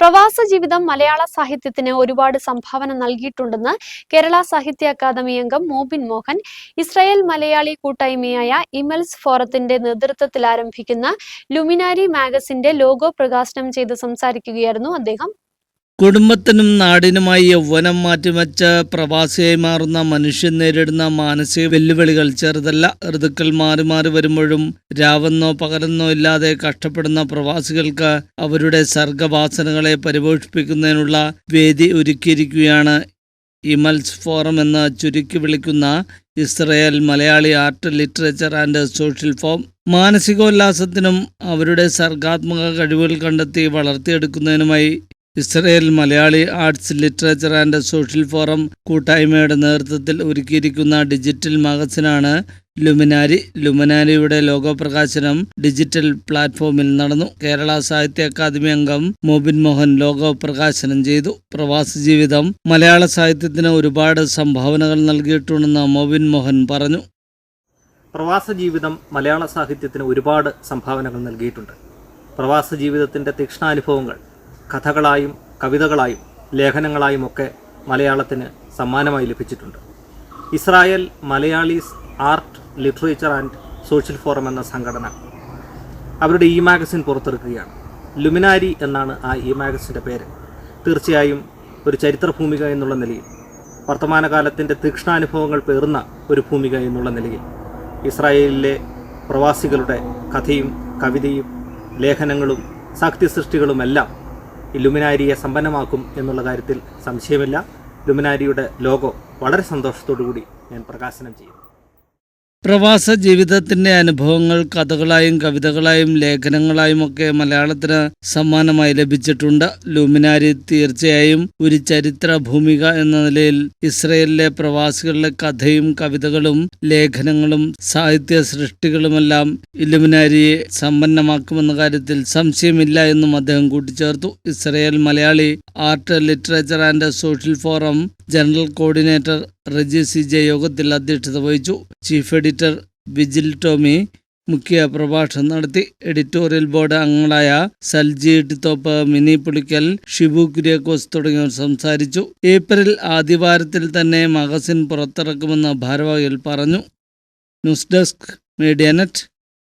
പ്രവാസ ജീവിതം മലയാള സാഹിത്യത്തിന് ഒരുപാട് സംഭാവന നൽകിയിട്ടുണ്ടെന്ന് കേരള സാഹിത്യ അക്കാദമി അംഗം മോബിൻ മോഹൻ ഇസ്രായേൽ മലയാളി കൂട്ടായ്മയായ ഇമൽസ് ഫോറത്തിന്റെ നേതൃത്വത്തിൽ ആരംഭിക്കുന്ന ലുമിനാരി മാഗസിന്റെ ലോഗോ പ്രകാശനം ചെയ്ത് സംസാരിക്കുകയായിരുന്നു അദ്ദേഹം. കുടുംബത്തിനും നാടിനുമായി യൗവനം മാറ്റിവെച്ച പ്രവാസിയായി മാറുന്ന മനുഷ്യൻ നേരിടുന്ന മാനസിക വെല്ലുവിളികൾ ചെറുതല്ല. ഋതുക്കൾ മാറി മാറി വരുമ്പോഴും രാവെന്നോ പകലെന്നോ ഇല്ലാതെ കഷ്ടപ്പെടുന്ന പ്രവാസികൾക്ക് അവരുടെ സർഗവാസനകളെ പരിപോഷിപ്പിക്കുന്നതിനുള്ള വേദി ഒരുക്കിയിരിക്കുകയാണ്. ഇമൽസ് ഫോറം എന്ന് ചുരുക്കി വിളിക്കുന്ന Israel Malayali art literature and social forum. മാനസികോല്ലാസത്തിനും അവരുടെ സർഗാത്മക കഴിവുകൾ കണ്ടെത്തി വളർത്തിയെടുക്കുന്നതിനുമായി Israel Malayali arts literature and social forum കൂട്ടായ്മയുടെ നേതൃത്വത്തിൽ ഒരുക്കിയിരിക്കുന്ന ഡിജിറ്റൽ മാഗസിനാണ് ലുമിനാരി. ലുമിനാരിയുടെ ലോഗോപ്രകാശനം ഡിജിറ്റൽ പ്ലാറ്റ്ഫോമിൽ നടന്നു. കേരള സാഹിത്യ അക്കാദമി അംഗം മോബിൻ മോഹൻ ലോഗോപ്രകാശനം ചെയ്തു. പ്രവാസ ജീവിതം മലയാള സാഹിത്യത്തിന് ഒരുപാട് സംഭാവനകൾ നൽകിയിട്ടുണ്ടെന്ന് മോബിൻ മോഹൻ പറഞ്ഞു. പ്രവാസ ജീവിതം മലയാള സാഹിത്യത്തിന് ഒരുപാട് സംഭാവനകൾ നൽകിയിട്ടുണ്ട്. പ്രവാസ ജീവിതത്തിന്റെ തീക്ഷ്ണാനുഭവങ്ങൾ കഥകളായും കവിതകളായും ലേഖനങ്ങളായും ഒക്കെ മലയാളത്തിന് സമ്മാനമായി ലഭിച്ചിട്ടുണ്ട്. Israel Malayalis art literature and social forum എന്ന സംഘടന അവരുടെ ഇ മാഗസിൻ പുറത്തിറക്കുകയാണ് ലുമിനാരി എന്നാണ് ആ ഇ മാഗസിന്റെ പേര്. തീർച്ചയായും ഒരു ചരിത്ര ഭൂമിക എന്നുള്ള നിലയിൽ വർത്തമാനകാലത്തിന്റെ തീക്ഷ്ണാനുഭവങ്ങൾ പേറുന്ന ഒരു ഭൂമിക എന്നുള്ള നിലയിൽ ഇസ്രായേലിലെ പ്രവാസികളുടെ കഥയും കവിതയും ലേഖനങ്ങളും സാഹിത്യസൃഷ്ടികളുമെല്ലാം ലുമിനാരിയെ സമ്പന്നമാക്കും എന്നുള്ള കാര്യത്തിൽ സംശയമില്ല. ലുമിനാരിയുടെ ലോഗോ വളരെ സന്തോഷത്തോടു കൂടി ഞാൻ പ്രകാശനം ചെയ്യുന്നു. പ്രവാസ ജീവിതത്തിന്റെ അനുഭവങ്ങൾ കഥകളായും കവിതകളായും ലേഖനങ്ങളായും ഒക്കെ മലയാളത്തിന് സമ്മാനമായി ലഭിച്ചിട്ടുണ്ട്. ലൂമിനാരി തീർച്ചയായും ഒരു ചരിത്ര ഭൂമിക എന്ന നിലയിൽ ഇസ്രയേലിലെ പ്രവാസികളുടെ കഥയും കവിതകളും ലേഖനങ്ങളും സാഹിത്യ സൃഷ്ടികളുമെല്ലാം ഇലുമിനാരിയെ സമ്പന്നമാക്കുമെന്ന കാര്യത്തിൽ സംശയമില്ല എന്നും അദ്ദേഹം കൂട്ടിച്ചേർത്തു. Israel Malayali art literature and social forum general coordinator Reji C J യോഗത്തിൽ അധ്യക്ഷത വഹിച്ചു. ചീഫ് എഡിറ്റർ വിജിൽ ടോമി മുഖ്യ പ്രഭാഷണം നടത്തി. എഡിറ്റോറിയൽ ബോർഡ് അംഗങ്ങളായ സൽജി ഇട്ടിത്തോപ്പ് മിനി പുളിക്കൽ ഷിബു കുര്യാക്കോസ് തുടങ്ങിയവർ സംസാരിച്ചു. ഏപ്രിൽ ആദ്യവാരത്തിൽ തന്നെ മഗസിൻ പുറത്തിറക്കുമെന്ന് ഭാരവാഹികൾ പറഞ്ഞു. News desk media net.